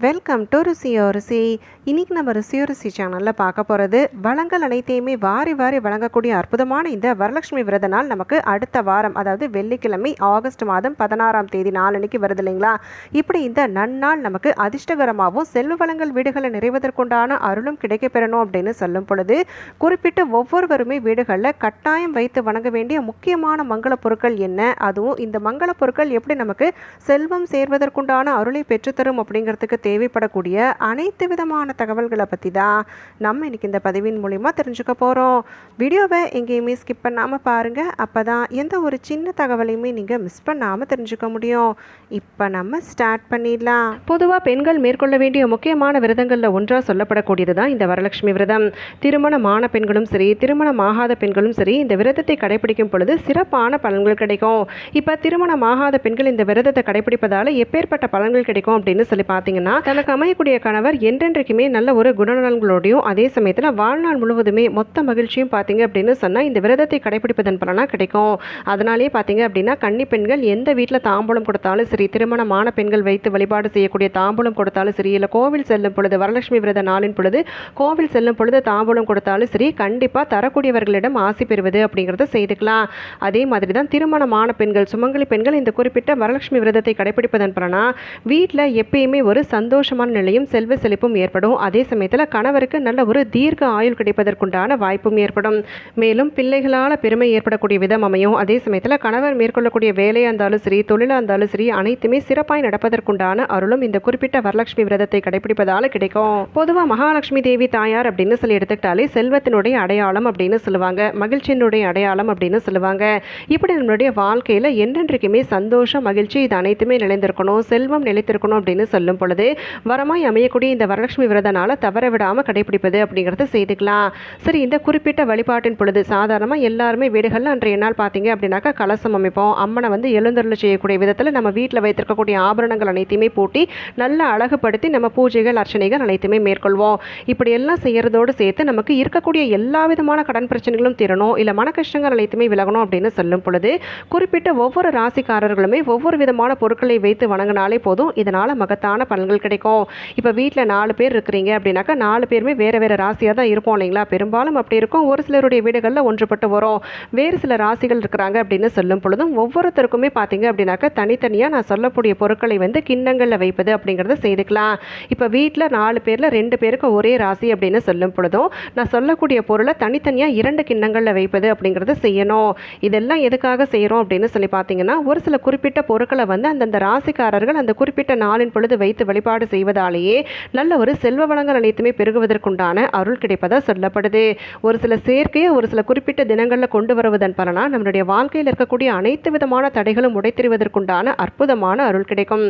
Welcome to ருசியோ ருசி. இன்றைக்கி நம்ம ருசியோ ருசி சேனலில் பார்க்க போகிறது வளங்கள் அனைத்தையுமே வாரி வாரி வழங்கக்கூடிய அற்புதமான இந்த வரலட்சுமி விரத நாள் நமக்கு அடுத்த வாரம் அதாவது வெள்ளிக்கிழமை ஆகஸ்ட் மாதம் பதினாறாம் தேதி நாளன்னைக்கு வருது இல்லைங்களா? இப்படி இந்த நன்னாள் நமக்கு அதிர்ஷ்டகரமாகவும் செல்வ வளங்கள் வீடுகளை நிறைவதற்குண்டான அருளும் கிடைக்கப்பெறணும் அப்படின்னு சொல்லும் பொழுது குறிப்பிட்டு ஒவ்வொருவருமே வீடுகளில் கட்டாயம் வைத்து வணங்க வேண்டிய முக்கியமான மங்கள பொருட்கள் என்ன? அதுவும் இந்த மங்கள பொருட்கள் எப்படி நமக்கு செல்வம் சேர்வதற்குண்டான அருளை பெற்றுத்தரும் அப்படிங்கிறதுக்கு தேவைப்படக்கூடிய அனைத்து விதமான தகவல்களை பற்றி தான் நம்ம இன்றைக்கி இந்த பதிவின் மூலிமா தெரிஞ்சுக்க போகிறோம் வீடியோவை எங்கேயுமே ஸ்கிப் பண்ணாமல் பாருங்கள் அப்போ தான் எந்த ஒரு சின்ன தகவலையுமே நீங்கள் மிஸ் பண்ணாமல் தெரிஞ்சுக்க முடியும். இப்போ நம்ம ஸ்டார்ட் பண்ணிடலாம். பொதுவாக பெண்கள் மேற்கொள்ள வேண்டிய முக்கியமான விரதங்களில் ஒன்றாக சொல்லப்படக்கூடியது தான் இந்த வரலட்சுமி விரதம். திருமணமான பெண்களும் சரி திருமணமாகாத பெண்களும் சரி இந்த விரதத்தை கடைபிடிக்கும் பொழுது சிறப்பான பலன்கள் கிடைக்கும். இப்போ திருமணமாகாத பெண்கள் இந்த விரதத்தை கடைபிடிப்பதால் எப்பேற்பட்ட பலன்கள் கிடைக்கும் அப்படின்னு சொல்லி பார்த்தீங்கன்னா தனக்கு அமையக்கூடிய கணவர் என்றென்றைக்குமே நல்ல ஒரு குணநலன்களோடையும் அதே சமயத்தில் வாழ்நாள் முழுவதுமே மொத்த மகிழ்ச்சியும் பார்த்தீங்க அப்படின்னு சொன்னால் இந்த விரதத்தை கடைபிடிப்பதன் பலனாக கிடைக்கும். அதனாலே பார்த்தீங்க அப்படின்னா கன்னி பெண்கள் எந்த வீட்டில் தாம்பூலம் கொடுத்தாலும் சரி திருமணமான பெண்கள் வைத்து வழிபாடு செய்யக்கூடிய தாம்பூலம் கொடுத்தாலும் சரி இல்லை கோவில் செல்லும் பொழுது வரலட்சுமி விரத நாளின் பொழுது கோவில் செல்லும் பொழுது தாம்பூலம் கொடுத்தாலும் சரி கண்டிப்பாக தரக்கூடியவர்களிடம் ஆசை பெறுவது அப்படிங்கிறத செய்துக்கலாம். அதே மாதிரி தான் திருமணமான பெண்கள் சுமங்கலி பெண்கள் இந்த குறிப்பிட்ட வரலட்சுமி விரதத்தை கடைபிடிப்பதன் பலனா வீட்டில் எப்பயுமே ஒரு சந்தோஷமான நிலையும் செல்வ செழிப்பும் ஏற்படும். அதே சமயத்தில் கணவருக்கு நல்ல ஒரு தீர்க்க ஆயுள் கிடைப்பதற்குண்டான வாய்ப்பும் ஏற்படும். மேலும் பிள்ளைகளால் பெருமை ஏற்படக்கூடிய விதம் அமையும். அதே சமயத்தில் கணவர் மேற்கொள்ளக்கூடிய வேலையாக இருந்தாலும் சரி தொழிலாக இருந்தாலும் சரி அனைத்துமே சிறப்பாய் நடப்பதற்குண்டான அருளும் இந்த குறிப்பிட்ட வரலட்சுமி விரதத்தை கடைபிடிப்பதால் கிடைக்கும். பொதுவாக மகாலட்சுமி தேவி தாயார் அப்படின்னு சொல்லி எடுத்துக்கிட்டாலே செல்வத்தினுடைய அடையாளம் அப்படின்னு சொல்லுவாங்க. மகிழ்ச்சியினுடைய அடையாளம் அப்படின்னு சொல்லுவாங்க. இப்படி நம்மளுடைய வாழ்க்கையில் என்றென்றைக்குமே சந்தோஷம் மகிழ்ச்சி இது அனைத்துமே நிலைந்திருக்கணும். செல்வம் நிலைத்திருக்கணும் அப்படின்னு சொல்லும் பொழுது வரமாய் அமையக்கூடிய இந்த வரலட்சுமி விரதனால தவற விடாமல் கடைபிடிப்பது அப்படிங்கிறத செய்துக்கலாம். சரி இந்த குறிப்பிட்ட வழிபாட்டின் பொழுது சாதாரணமாக எல்லாருமே வீடுகளில் அன்றைய நாள் பார்த்தீங்க அப்படின்னாக்கா கலசம் அமைப்போம். அம்மனை வந்து எழுந்தருள் செய்யக்கூடிய விதத்தில் நம்ம வீட்டில் வைத்திருக்கக்கூடிய ஆபரணங்கள் அனைத்தையுமே பூட்டி நல்ல அழகுபடுத்தி நம்ம பூஜைகள் அர்ச்சனைகள் அனைத்துமே மேற்கொள்வோம். இப்படி எல்லாம் செய்யறதோடு சேர்த்து நமக்கு இருக்கக்கூடிய எல்லா விதமான கடன் பிரச்சனைகளும் தீரணும். இல்லை மன கஷ்டங்கள் அனைத்துமே விலகணும் அப்படின்னு சொல்லும் பொழுது குறிப்பிட்ட ஒவ்வொரு ராசிக்காரர்களுமே ஒவ்வொரு விதமான பொருட்களை வைத்து வணங்கினாலே போதும் இதனால் மகத்தான பலன்கள் கிடைக்கும். இப்போ வீட்டில் நாலு பேர் இருக்கிறீங்க அப்படின்னாக்கா நாலு பேருமே வேறு வேறு ராசியாக தான் இருப்போம் இல்லைங்களா? பெரும்பாலும் அப்படி இருக்கும். ஒரு சிலருடைய வீடுகளில் ஒன்றுபட்டு வரும். வேறு சில ராசிகள் இருக்கிறாங்க அப்படின்னு சொல்லும் பொழுதும் ஒவ்வொருத்தருக்குமே பார்த்தீங்க அப்படின்னாக்கா தனித்தனியாக நான் சொல்லக்கூடிய பொருட்களை வந்து கிண்ணங்களில் வைப்பது அப்படிங்கிறத செய்துக்கலாம். இப்போ வீட்டில் நாலு பேரில் ரெண்டு பேருக்கு ஒரே ராசி அப்படின்னு சொல்லும் பொழுதும் நான் சொல்லக்கூடிய பொருளை தனித்தனியாக இரண்டு கிண்ணங்களில் வைப்பது அப்படிங்கிறத செய்யணும். இதெல்லாம் எதுக்காக செய்கிறோம் அப்படின்னு சொல்லி பார்த்தீங்கன்னா ஒரு சில குறிப்பிட்ட பொருட்களை வந்து அந்தந்த ராசிக்காரர்கள் அந்த குறிப்பிட்ட நாளின் பொழுது வைத்து வழிபாடு செய்வதாலேயே நல்ல ஒரு செல்வ வளங்கள் அனைத்துமே பெருகுவதற்குண்டான அருள் கிடைப்பதாக சொல்லப்படுது. ஒரு சில சேர்க்கையை ஒரு சில குறிப்பிட்ட தினங்களில் கொண்டு வருவதன் பலனாக நம்மளுடைய வாழ்க்கையில் இருக்கக்கூடிய அனைத்து விதமான தடைகளும் உடைத்தெறிவதற்குண்டான அற்புதமான அருள் கிடைக்கும்.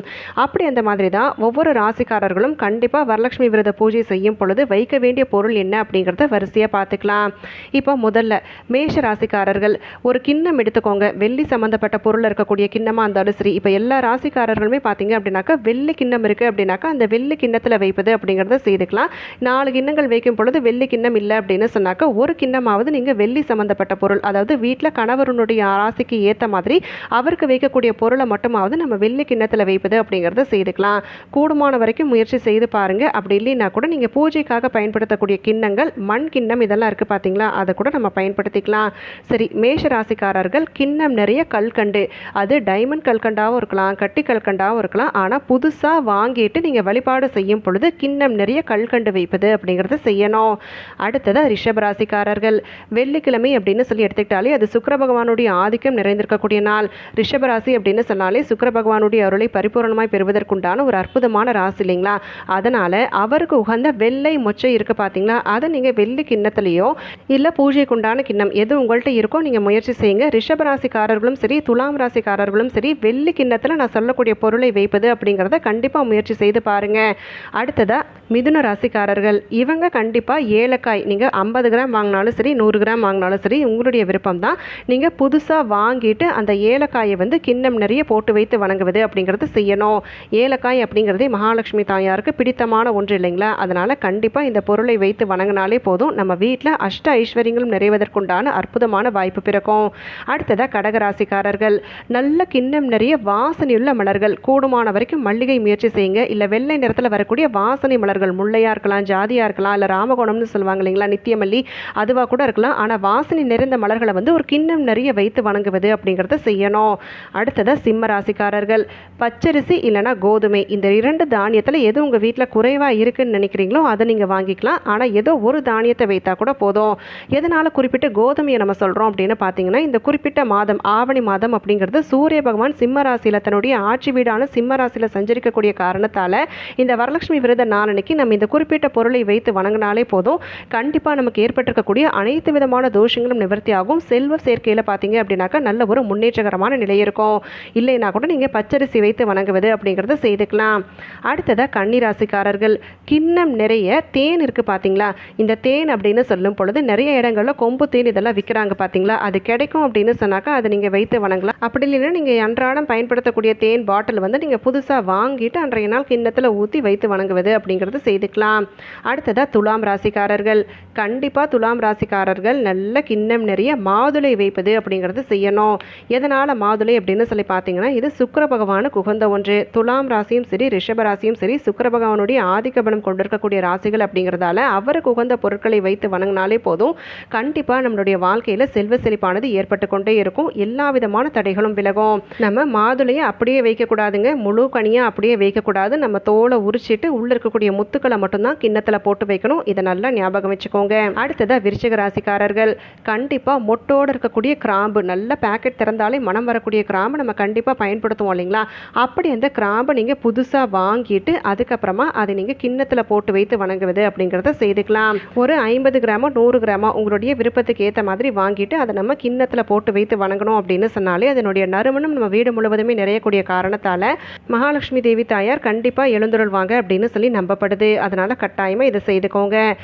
அப்படி அந்த மாதிரி தான் ஒவ்வொரு ராசிக்காரர்களும் கண்டிப்பாக வரலட்சுமி விரத பூஜை செய்யும் பொழுது வைக்க வேண்டிய பொருள் என்ன அப்படிங்கிறத வரிசையாக பார்த்துக்கலாம். இப்போ முதல்ல மேஷ ராசிக்காரர்கள் ஒரு கிண்ணம் எடுத்துக்கோங்க. வெள்ளி சம்மந்தப்பட்ட பொருள் இருக்கக்கூடிய கிண்ணமாக இருந்தாலும் சரி இப்போ எல்லா ராசிக்காரர்களுமே பார்த்தீங்க அப்படின்னாக்கா வெள்ளி கிண்ணம் இருக்குது அப்படின்னாக்கா அந்த வெள்ளி கிண்ணத்தில் வைப்பது அப்படிங்கிறத செய்துக்கலாம். நாலு கிண்ணங்கள் வைக்கும் பொழுது வெள்ளி கிண்ணம் இல்லை அப்படின்னு சொன்னாக்கா ஒரு கிண்ணமாவது நீங்கள் வெள்ளி சம்மந்தப்பட்ட பொருள் அதாவது வீட்டில் கணவருடைய ராசிக்கு ஏற்ற மாதிரி அவருக்கு வைக்கக்கூடிய பொருளை மட்டுமாவது நம்ம வெள்ளி கிண்ணத்தில் வைப்பது அப்படிங்கிறத செய்துக்கலாம். கூடுமான வரைக்கும் முயற்சி செய்து பாருங்கள் அப்படி இல்லைன்னா கூட நீங்கள் பூஜைக்காக பயன்படுத்தக்கூடிய கிண்ணங்கள் மண் கிண்ணம் இதெல்லாம் இருக்குது பார்த்தீங்களா அதை கூட நம்ம பயன்படுத்திக்கலாம். சரி மேஷ ராசிக்காரர்கள் கிண்ணம் நிறைய கல்கண்டு. அது டைமண்ட் கல்கண்டாகவும் இருக்கலாம் கட்டி கல்கண்டாகவும் இருக்கலாம். ஆனால் புதுசாக வாங்கிட்டு நீங்கள் வழிபாடு செய்யும் பொழுது கிண்ணம் நிறைய கல்கண்டு வைப்பது அப்படிங்கிறத செய்யணும். அடுத்ததாக ரிஷப ராசிக்காரர்கள். வெள்ளிக்கிழமை அப்படின்னு சொல்லி எடுத்துக்கிட்டாலே அது சுக்கர பகவானுடைய ஆதிக்கம் நிறைந்திருக்கக்கூடிய நாள். ரிஷப ராசி அப்படின்னு சொன்னாலே சுக்கர பகவானுடைய அருளை பரிபூர்ணமாய் பெறுவதற்குண்டான ஒரு அற்புதமான ராசி இல்லைங்களா? அதனால் அவருக்கு உகந்த வெள்ளை மொச்சை இருக்குது பார்த்தீங்களா அதை நீங்கள் வெள்ளி கிண்ணத்துலேயோ இல்லை பூஜைக்குண்டான கிண்ணம் எது உங்கள்கிட்ட இருக்கோ நீங்கள் முயற்சி செய்யுங்க. ரிஷப ராசிக்காரர்களும் சரி துலாம் ராசிக்காரர்களும் சரி வெள்ளி கிண்ணத்தில் நான் சொல்லக்கூடிய பொருளை வைப்பது அப்படிங்கிறத கண்டிப்பாக முயற்சி செய்து பாருங்கள் அடுத்ததாக மிதுன ராசிக்காரர்கள் இவங்க கண்டிப்பாக ஏலக்காய் நீங்கள் ஐம்பது கிராம் வாங்கினாலும் சரி நூறு கிராம் வாங்கினாலும் சரி உங்களுடைய விருப்பம் தான் நீங்கள் புதுசாக வாங்கிட்டு அந்த ஏலக்காயை வந்து கிண்ணம் நிறைய போட்டு வைத்து வணங்குவது அப்படிங்கிறது செய்யணும். ஏலக்காய் அப்படிங்கிறதே மகாலட்சுமி தாயாருக்கு பிடித்தமான ஒன்று இல்லைங்களா? அதனால் கண்டிப்பாக இந்த பொருளை வைத்து வணங்கினாலே போதும் நம்ம வீட்டில் அஷ்ட ஐஸ்வர்யங்களும் நிறைவதற்குண்டான அற்புதமான வாய்ப்பு பிறக்கும். அடுத்ததாக கடகராசிக்காரர்கள் நல்ல கிண்ணம் நிறைய வாசனையுள்ள மலர்கள் கூடுமான வரைக்கும் மல்லிகை முயற்சி செய்யுங்க. இல்லை வெள்ளை நிறத்தில் வரக்கூடிய வாசனை மலர் மலர்கள் முல்லையாக இருக்கலாம் ஜாதியாக இருக்கலாம் இல்லை ராமகோணம்னு சொல்லுவாங்க இல்லைங்களா நித்தியமல்லி அதுவாக கூட இருக்கலாம். ஆனால் வாசனை நிறைந்த மலர்களை வந்து ஒரு கிண்ணம் நிறைய வைத்து வணங்குவது அப்படிங்கிறத செய்யணும். அடுத்ததாக சிம்ம ராசிக்காரர்கள். பச்சரிசி இல்லைனா கோதுமை. இந்த இரண்டு தானியத்தில் எது உங்கள் வீட்டில் குறைவாக இருக்குன்னு நினைக்கிறீங்களோ அதை நீங்கள் வாங்கிக்கலாம். ஆனால் ஏதோ ஒரு தானியத்தை வைத்தா கூட போதும். எதனால் குறிப்பிட்ட கோதுமையை நம்ம சொல்கிறோம் அப்படின்னு பார்த்தீங்கன்னா இந்த குறிப்பிட்ட மாதம் ஆவணி மாதம் அப்படிங்கிறது சூரிய பகவான் சிம்ம ராசியில் தன்னுடைய ஆட்சி வீடான சிம்ம ராசியில் சஞ்சரிக்கக்கூடிய காரணத்தால் இந்த வரலட்சுமி விரத நாளன்னைக்கு நம்ம இந்த குறிப்பிட்ட பொருளை வைத்து வணங்கினாலே போதும். கண்டிப்பாக நமக்கு ஏற்பட்டிருக்கக்கூடிய அனைத்து விதமான தோஷங்களும் நிவர்த்தி ஆகும் செல்வ சேர்க்கையில் பார்த்தீங்க அப்படின்னாக்கா நல்ல ஒரு முன்னேற்றகரமான நிலை இருக்கும். இல்லைன்னா கூட நீங்கள் பச்சரிசி வைத்து வணங்குவது அப்படிங்கிறத செய்துக்கலாம். அடுத்ததாக கன்னிராசிக்காரர்கள். கிண்ணம் நிறைய தேன் இருக்குது பார்த்தீங்களா இந்த தேன் அப்படின்னு சொல்லும் பொழுது நிறைய இடங்களில் கொம்பு தேன் இதெல்லாம் விற்கிறாங்க பார்த்தீங்களா அது கிடைக்கும் அப்படின்னு சொன்னாக்கா அதை நீங்கள் வைத்து வணங்கலாம். அப்படி இல்லைன்னா நீங்கள் அன்றாடம் பயன்படுத்தக்கூடிய தேன் பாட்டில் வந்து நீங்கள் புதுசாக வாங்கிட்டு அன்றைய நாள் கிண்ணத்தில் ஊற்றி வைத்து வணங்குவது அப்படிங்கிறது செய்துக்கலாம். அடுத்ததாக துலாம் ராசிக்காரர்கள். கண்டிப்பாக துலாம் ராசிக்காரர்கள் நல்ல கிண்ணம் நிறைய மாதுளை வைப்பது அப்படிங்கிறது செய்யணும். எதனால் மாதுளை அப்படின்னு சொல்லி பார்த்தீங்கன்னா இது சுக்கர பகவானுக்கு உகந்த ஒன்று. துலாம் ராசியும் சரி ரிஷப ராசியும் சரி சுக்கர பகவானுடைய ஆதிக்க பலம் கொண்டிருக்கக்கூடிய ராசிகள் அப்படிங்கிறதால அவருக்கு உகந்த பொருட்களை வைத்து வணங்கினாலே போதும் கண்டிப்பாக நம்மளுடைய வாழ்க்கையில் செல்வ செழிப்பானது ஏற்பட்டு கொண்டே இருக்கும். எல்லா விதமான தடைகளும் விலகும். நம்ம மாதுளையை அப்படியே வைக்கக்கூடாதுங்க. முழு கனியாக அப்படியே வைக்கக்கூடாது நம்ம தோலை உரிச்சிட்டு உள்ளே இருக்கக்கூடிய முத்துக்களை மட்டும்தான் கிண்ணத்தில் போட்டு வைக்கணும். இதை நல்லா ஞாபகம் வச்சுக்கோங்க. அடுத்ததாக விருச்சிக ராசிக்காரர்கள். கண்டிப்பாக மொட்டோடு இருக்கக்கூடிய கிராம்பு நல்ல பேக்கெட் திறந்தாலே மனம் வரக்கூடிய கிராம்பு நம்ம கண்டிப்பாக பயன்படுத்துவோம் இல்லைங்களா? அப்படி அந்த கிராம்பை நீங்கள் புதுசாக வாங்கிட்டு அதுக்கப்புறமா அதை நீங்கள் கிண்ணத்தில் போட்டு வைத்து வணங்குவது அப்படிங்கிறத செய்துக்கலாம். ஒரு ஐம்பது கிராமோ நூறு கிராமோ உங்களுடைய விருப்பத்துக்கு ஏற்ற மாதிரி வாங்கிட்டு அதை நம்ம கிண்ணத்தில் போட்டு வைத்து வணங்கணும் அப்படின்னு சொன்னாலே அதனுடைய நறுமணம் நம்ம வீடு முழுவதுமே நிறையக்கூடிய காரணத்தால் மகாலட்சுமி தேவி தாயார் கண்டிப்பாக எழுந்துருள்வாங்க அப்படின்னு சொல்லி நம்பப்படுது. அதனால் கட்டாயமாக இதை செய்துக்கோங்க.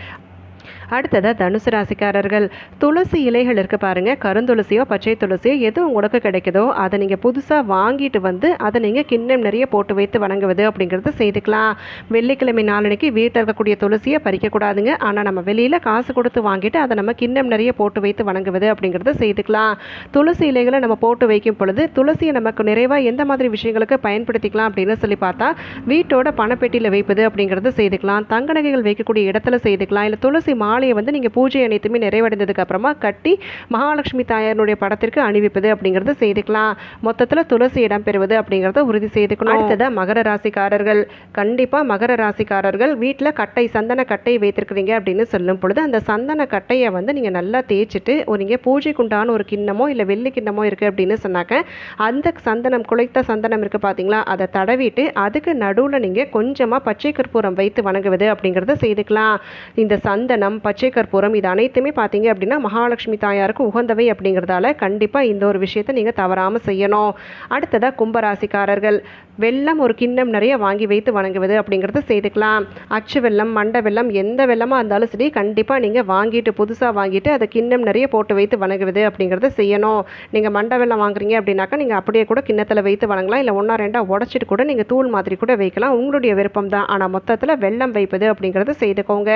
அடுத்ததாக தனுசு ராசிக்காரர்கள். துளசி இலைகள் இருக்க பாருங்க கருந்துளசியோ பச்சை துளசியோ எது உங்களுக்கு கிடைக்குதோ அதை நீங்கள் புதுசாக வாங்கிட்டு வந்து அதை நீங்கள் கிண்ணம் நிறைய போட்டு வைத்து வணங்குவது அப்படிங்கிறது செய்துக்கலாம். வெள்ளிக்கிழமை நாளன்னைக்கு வீட்டில் இருக்கக்கூடிய துளசியை பறிக்கக்கூடாதுங்க. ஆனால் நம்ம வெளியில் காசு கொடுத்து வாங்கிட்டு அதை நம்ம கிண்ணம் நிறைய போட்டு வைத்து வணங்குவது அப்படிங்கிறத செய்துக்கலாம். துளசி இலைகளை நம்ம போட்டு வைக்கும் பொழுது துளசியை நமக்கு நிறைவாக எந்த மாதிரி விஷயங்களுக்கு பயன்படுத்திக்கலாம் அப்படின்னு சொல்லி பார்த்தா வீட்டோட பணப்பெட்டியில் வைப்பது அப்படிங்கிறது செய்துக்கலாம். தங்க நகைகள் வைக்கக்கூடிய இடத்துல செய்துக்கலாம். இல்லை துளசி மா மாலையை வந்து நீங்கள் பூஜை அனைத்துமே நிறைவடைந்ததுக்கப்புறமா கட்டி மகாலட்சுமி தாயாருடைய படத்திற்கு அணிவிப்பது அப்படிங்கிறத செய்துக்கலாம். மொத்தத்தில் துளசி இடம்பெறுவது அப்படிங்கிறத உறுதி செய்துக்கணும். அடுத்ததாக மகர ராசிக்காரர்கள். கண்டிப்பாக மகர ராசிக்காரர்கள் வீட்டில் கட்டை சந்தன கட்டை வைத்திருக்கிறீங்க அப்படின்னு சொல்லும் பொழுது அந்த சந்தன கட்டையை வந்து நீங்கள் நல்லா தேய்ச்சிட்டு ஒரு நீங்கள் பூஜைக்குண்டான ஒரு கிண்ணமோ இல்லை வெள்ளி கிண்ணமோ இருக்குது அப்படின்னு சொன்னாக்க அந்த சந்தனம் குலைத்த சந்தனம் இருக்குது பார்த்தீங்களா அதை தடவிட்டு அதுக்கு நடுவில் நீங்கள் கொஞ்சமாக பச்சை கற்பூரம் வைத்து வணங்குவது அப்படிங்கிறத செய்துக்கலாம். இந்த சந்தனம் பச்சை கற்பூரம் இது அனைத்துமே பார்த்தீங்க அப்படின்னா மகாலட்சுமி தாயாருக்கு உகந்தவை அப்படிங்கிறதால கண்டிப்பாக இந்த ஒரு விஷயத்தை நீங்கள் தவறாமல் செய்யணும். அடுத்ததாக கும்பராசிக்காரர்கள் வெல்லம் ஒரு கிண்ணம் நிறைய வாங்கி வைத்து வணங்குவது அப்படிங்கிறத செய்துக்கலாம். அச்சு வெள்ளம் மண்டை வெல்லம் எந்த வெள்ளமாக இருந்தாலும் சரி கண்டிப்பாக நீங்கள் வாங்கிட்டு புதுசாக வாங்கிட்டு அதை கிண்ணம் நிறைய போட்டு வைத்து வணங்குவது அப்படிங்கிறத செய்யணும். நீங்கள் மண்டை வெல்லம் வாங்குறீங்க அப்படின்னாக்கா நீங்கள் அப்படியே கூட கிண்ணத்தில் வைத்து வணங்கலாம். இல்லை ஒன்றா ரெண்டாக உடச்சிட்டு கூட நீங்கள் தூள் மாதிரி கூட வைக்கலாம். உங்களுடைய விருப்பம் தான் ஆனால் மொத்தத்தில் வெல்லம் வைப்பது அப்படிங்கிறத செய்துக்கோங்க.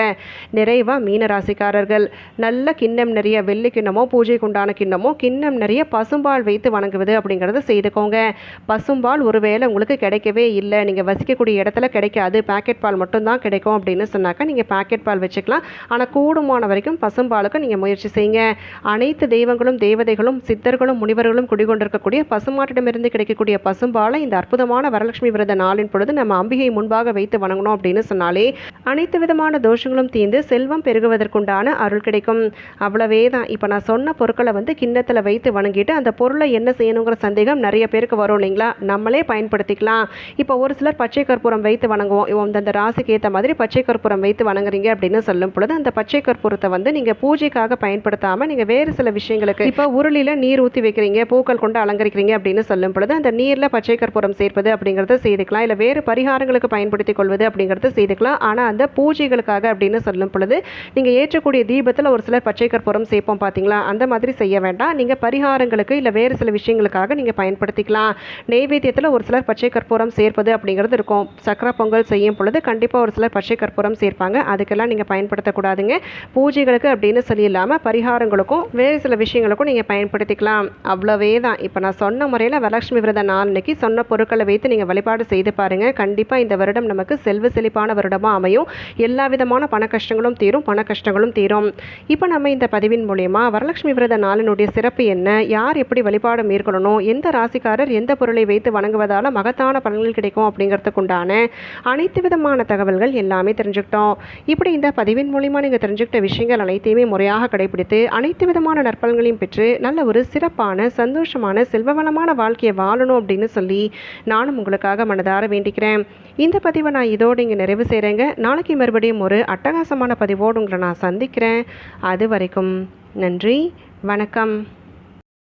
நிறைவாக மீன ராசிக்காரர்கள் நல்ல கிண்ணம் நிறைய வெள்ளி கிண்ணமோ பூஜைக்கு உண்டான கிண்ணமோ கிண்ணம் நிறைய பசும்பால் வைத்து வணங்குவது அப்படிங்கிறத செய்துக்கோங்க. பசும்பால் ஒருவேளை உங்களுக்கு கிடைக்கவே இல்லை. நீங்கள் வசிக்கக்கூடிய இடத்துல கிடைக்காது. பாக்கெட் பால் மட்டும்தான் கிடைக்கும் அப்படின்னு சொன்னாக்கா நீங்கள் பாக்கெட் பால் வச்சுக்கலாம். ஆனால் கூடுமான வரைக்கும் பசும்பாலுக்கு நீங்கள் முயற்சி செய்யுங்க. அனைத்து தெய்வங்களும் தேவதைகளும் சித்தர்களும் முனிவர்களும் குடிகொண்டிருக்கக்கூடிய பசுமாட்டிடமிருந்து கிடைக்கக்கூடிய பசும்பாலை இந்த அற்புதமான வரலட்சுமி விரத நாளின் பொழுது நம்ம அம்பிகை முன்பாக வைத்து வணங்கணும் அப்படின்னு சொன்னாலே அனைத்து விதமான தோஷங்களும் தீர்ந்து செல்வம் பெருக வணங்குவதற்குண்டான அருள் கிடைக்கும். அவ்வளவே தான் இப்போ நான் சொன்ன பொருட்களை வந்து கிண்ணத்தில் வைத்து வணங்கிட்டு அந்த பொருளை என்ன செய்யணுங்கிற சந்தேகம் நிறைய பேருக்கு வரும் இல்லைங்களா? நம்மளே பயன்படுத்திக்கலாம். இப்போ ஒரு சிலர் பச்சை கற்பூரம் வைத்து வணங்குவோம். இவன் அந்த ராசிக்கு ஏற்ற மாதிரி பச்சை கற்பூரம் வைத்து வணங்குறீங்க அப்படின்னு சொல்லும் பொழுது அந்த பச்சை கற்பூரத்தை வந்து நீங்கள் பூஜைக்காக பயன்படுத்தாமல் நீங்கள் வேறு சில விஷயங்களுக்கு இப்போ உருளியில் நீர் ஊற்றி வைக்கிறீங்க பூக்கள் கொண்டு அலங்கரிக்கிறீங்க அப்படின்னு சொல்லும் பொழுது அந்த நீரில் பச்சை கற்பூரம் சேர்ப்பது அப்படிங்கிறத செய்துக்கலாம். இல்லை வேறு பரிகாரங்களுக்கு பயன்படுத்திக் கொள்வது அப்படிங்கிறத செய்துக்கலாம். ஆனால் அந்த பூஜைகளுக்காக அப்படின்னு சொல்லும் பொழுது நீங்கள் ஏற்றக்கூடிய தீபத்தில் ஒரு சிலர் பச்சை கற்பூரம் சேர்ப்போம் பார்த்தீங்களா அந்த மாதிரி செய்ய வேண்டாம். நீங்கள் பரிகாரங்களுக்கு இல்லை வேறு சில விஷயங்களுக்காக நீங்கள் பயன்படுத்திக்கலாம். நெய்வேத்தியத்தில் ஒரு சிலர் பச்சை கற்பூரம் சேர்ப்பது அப்படிங்கிறது இருக்கும். சக்கரை பொங்கல் செய்யும் பொழுது கண்டிப்பாக ஒரு சிலர் பச்சை கற்பூரம் சேர்ப்பாங்க. அதுக்கெல்லாம் நீங்கள் பயன்படுத்தக்கூடாதுங்க. பூஜைகளுக்கு அப்படின்னு சொல்லி இல்லாமல் பரிகாரங்களுக்கும் வேறு சில விஷயங்களுக்கும் நீங்கள் பயன்படுத்திக்கலாம். அவ்வளோவே தான். இப்போ நான் சொன்ன முறையில் வரலட்சுமி விரத நாள் அன்னைக்கு சொன்ன பொருட்களை வைத்து நீங்கள் வழிபாடு செய்து பாருங்கள் கண்டிப்பாக இந்த வருடம் நமக்கு செல்வ செழிப்பான வருடமாக அமையும். எல்லா விதமான பண கஷ்டங்களும் தீரும். பண கஷ்டங்களும் தீரும். இப்போ நம்ம இந்த பதிவின் மூலயமா வரலட்சுமி விரத நாளினுடைய சிறப்பு என்ன? யார் எப்படி வழிபாடு மேற்கொள்ளணும்? எந்த ராசிக்காரர் எந்த பொருளை வைத்து வணங்குவதால் மகத்தான பலன்கள் கிடைக்கும் அப்படிங்கிறதுக்குண்டான அனைத்து விதமான தகவல்கள் எல்லாமே தெரிஞ்சுக்கிட்டோம். இப்படி இந்த பதிவின் மூலிமா நீங்கள் தெரிஞ்சுக்கிட்ட விஷயங்கள் அனைத்தையுமே முறையாக கடைபிடித்து அனைத்து விதமான நற்பலன்களையும் பெற்று நல்ல ஒரு சிறப்பான சந்தோஷமான செல்வவளமான வாழ்க்கையை வாழணும் அப்படின்னு சொல்லி நானும் உங்களுக்காக மனதார வேண்டிக்கிறேன். இந்த பதிவை நான் இதோடு இங்கே நிறைவு செய்கிறேங்க நாளைக்கு மறுபடியும் ஒரு அட்டகாசமான பதிவோடு உங்களை நான் சந்திக்கிறேன். அது வரைக்கும் நன்றி. வணக்கம்.